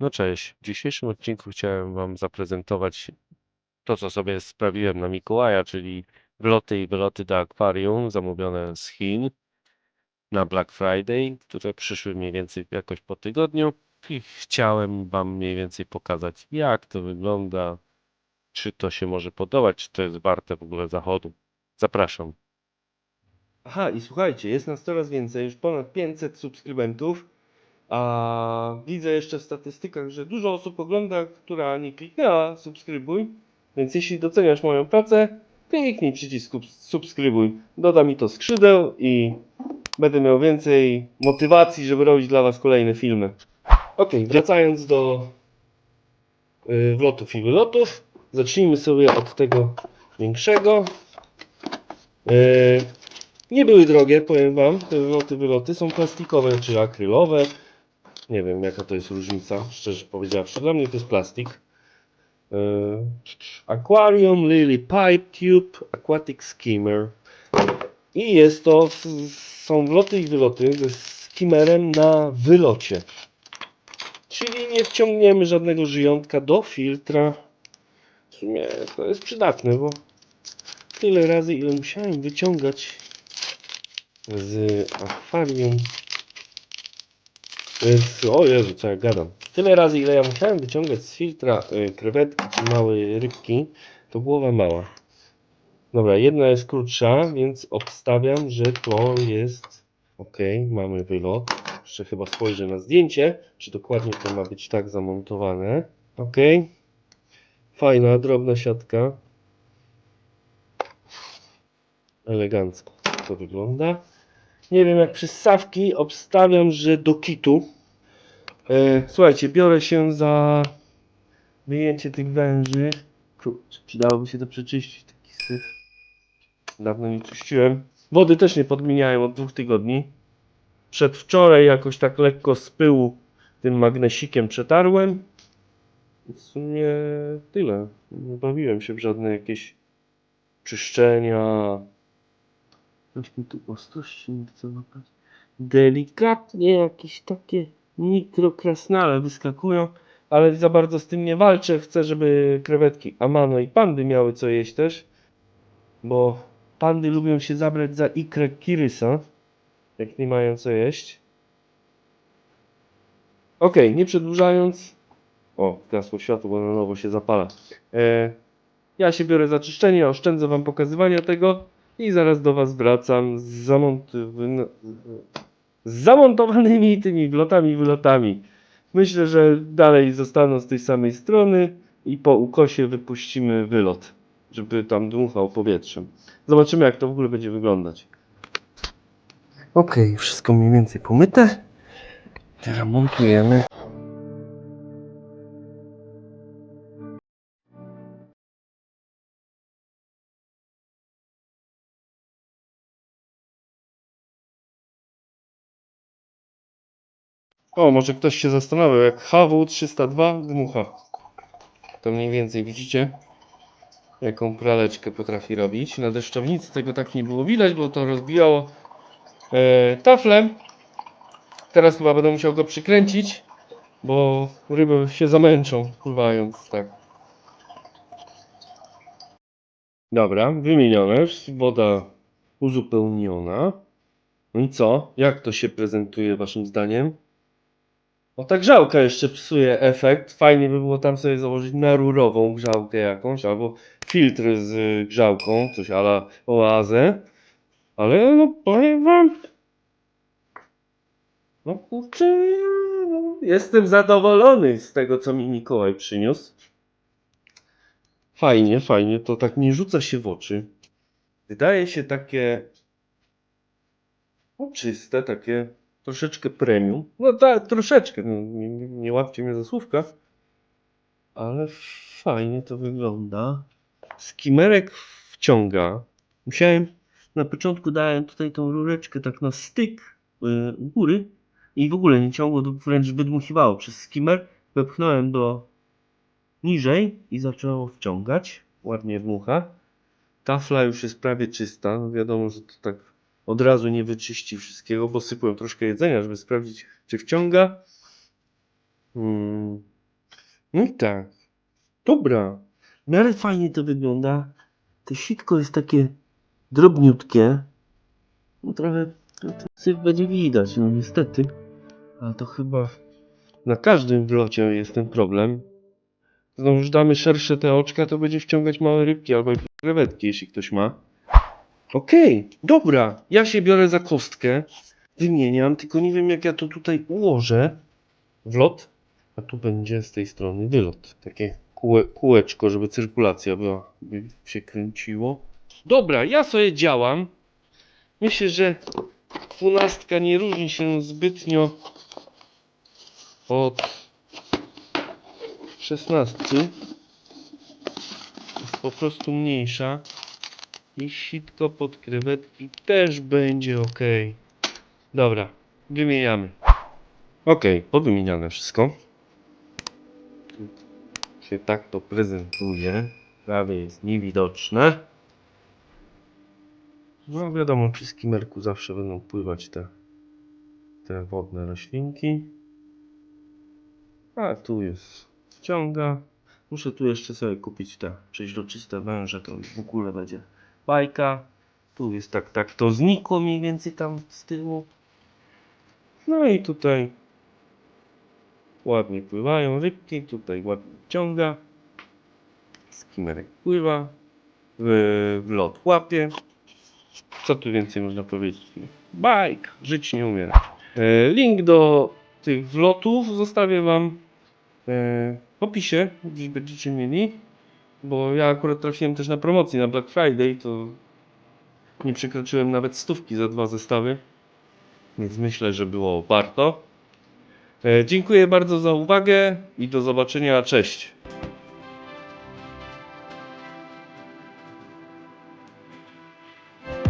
No cześć. W dzisiejszym odcinku chciałem Wam zaprezentować to, co sobie sprawiłem na Mikołaja, czyli wloty i wyloty do akwarium zamówione z Chin na Black Friday, które przyszły mniej więcej jakoś po tygodniu i chciałem Wam mniej więcej pokazać, jak to wygląda, czy to się może podobać, czy to jest warte w ogóle zachodu. Zapraszam. Aha, i słuchajcie, jest nas coraz więcej, już ponad 500 subskrybentów, a widzę jeszcze w statystykach, że dużo osób ogląda, która nie kliknęła subskrybuj, więc jeśli doceniasz moją pracę, kliknij przycisk subs- subskrybuj. Doda mi to skrzydeł i będę miał więcej motywacji, żeby robić dla Was kolejne filmy. Ok, wracając do y, wlotów i wylotów, zacznijmy sobie od tego większego. Y, nie były drogie, powiem wam. Te wyloty, wyloty są plastikowe czy akrylowe. Nie wiem jaka to jest różnica, szczerze powiedziawszy. Dla mnie to jest plastik. Yy, Aquarium Lily Pipe Tube Aquatic Skimmer. I jest to, są wloty i wyloty ze skimmerem na wylocie. Czyli nie wciągniemy żadnego żyjątka do filtra. W sumie to jest przydatne, bo tyle razy ile musiałem wyciągać z akwarium. Z, o Jezu, co ja gadam. Tyle razy, ile ja musiałem wyciągać z filtra y, krewetki czy małe rybki, to głowa mała. Dobra, jedna jest krótsza, więc obstawiam, że to jest. Ok, mamy wylot. Jeszcze chyba spojrzę na zdjęcie, czy dokładnie to ma być tak zamontowane. Ok. Fajna, drobna siatka. Elegancko to wygląda. Nie wiem jak przez sawki, obstawiam, że do kitu. E, słuchajcie, biorę się za wyjęcie tych węży. Kurczę, przydałoby się to przeczyścić, taki syf. Dawno nie czyściłem. Wody też nie podmieniałem od dwóch tygodni. Przedwczoraj jakoś tak lekko z pyłu tym magnesikiem przetarłem. W sumie tyle. Nie bawiłem się w żadne jakieś czyszczenia, Mi tu ostrości nie chce łapać. Delikatnie jakieś takie mikrokrasnale wyskakują, ale za bardzo z tym nie walczę. Chcę, żeby krewetki Amano i pandy miały co jeść też, bo pandy lubią się zabrać za ikrę kirysa, jak nie mają co jeść. Ok, nie przedłużając. O, gasło światło, bo na nowo się zapala. E, ja się biorę za czyszczenie, oszczędzę wam pokazywania tego. I zaraz do Was wracam z, z zamontowanymi tymi wlotami wylotami. Myślę, że dalej zostaną z tej samej strony i po ukosie wypuścimy wylot, żeby tam dmuchał powietrzem. Zobaczymy jak to w ogóle będzie wyglądać. Ok, wszystko mniej więcej pomyte. Teraz montujemy. O, może ktoś się zastanawiał, jak HW302 dmucha. To mniej więcej widzicie, jaką praleczkę potrafi robić. Na deszczownicy tego tak nie było widać, bo to rozbijało e, taflem. Teraz chyba będę musiał go przykręcić, bo ryby się zamęczą pływając tak. Dobra, wymienione, woda uzupełniona. No i co? Jak to się prezentuje waszym zdaniem? O ta grzałka jeszcze psuje efekt. Fajnie by było tam sobie założyć na rurową grzałkę jakąś, albo filtr z y, grzałką, coś ala oazę. Ale no powiem wam. No kurczę, no, jestem zadowolony z tego, co mi Mikołaj przyniósł. Fajnie, fajnie, to tak nie rzuca się w oczy. Wydaje się takie no, czyste, takie troszeczkę premium. No tak, troszeczkę, no, nie, nie, nie łapcie mnie za słówka. Ale fajnie to wygląda. Skimerek wciąga. Musiałem, na początku dałem tutaj tą rureczkę tak na styk y, u góry i w ogóle nie ciągło, wręcz wydmuchiwało przez skimmer. Wepchnąłem do niżej i zaczęło wciągać. Ładnie dmucha. Tafla już jest prawie czysta. No wiadomo, że to tak od razu nie wyczyści wszystkiego, bo sypłem troszkę jedzenia, żeby sprawdzić, czy wciąga. Hmm. No i tak. Dobra. W miarę fajnie to wygląda. To sitko jest takie drobniutkie. No trochę no, syf będzie widać, no niestety. Ale to chyba na każdym wlocie jest ten problem. Znowu damy szersze te oczka, to będzie wciągać małe rybki albo krewetki, jeśli ktoś ma. Okej, dobra. Ja się biorę za kostkę. Wymieniam, tylko nie wiem jak ja to tutaj ułożę. Wlot. A tu będzie z tej strony wylot. Takie kółe, kółeczko, żeby cyrkulacja była, by się kręciło. Dobra, ja sobie działam. Myślę, że dwunastka nie różni się zbytnio od szesnastki. Jest po prostu mniejsza. I sitko pod krewetki też będzie ok. Dobra, wymieniamy. Ok, powymieniane wszystko. Się tak to prezentuje. Prawie jest niewidoczne. No wiadomo, przy skimmerku zawsze będą pływać te, te wodne roślinki. A tu jest ściąga. Muszę tu jeszcze sobie kupić te przeźroczyste węże, to w ogóle będzie bajka. Tu jest tak, tak, to znikło mniej więcej tam z tyłu. No i tutaj ładnie pływają rybki, tutaj ładnie ciąga. Skimmerek pływa, w, w lot łapie. Co tu więcej można powiedzieć? Bajk, żyć nie umiera. E, link do tych wlotów zostawię wam e, w opisie, gdzieś będziecie mieli. Bo ja akurat trafiłem też na promocję na Black Friday, to nie przekroczyłem nawet stówki za dwa zestawy. Więc myślę, że było warto. E, dziękuję bardzo za uwagę i do zobaczenia. Cześć.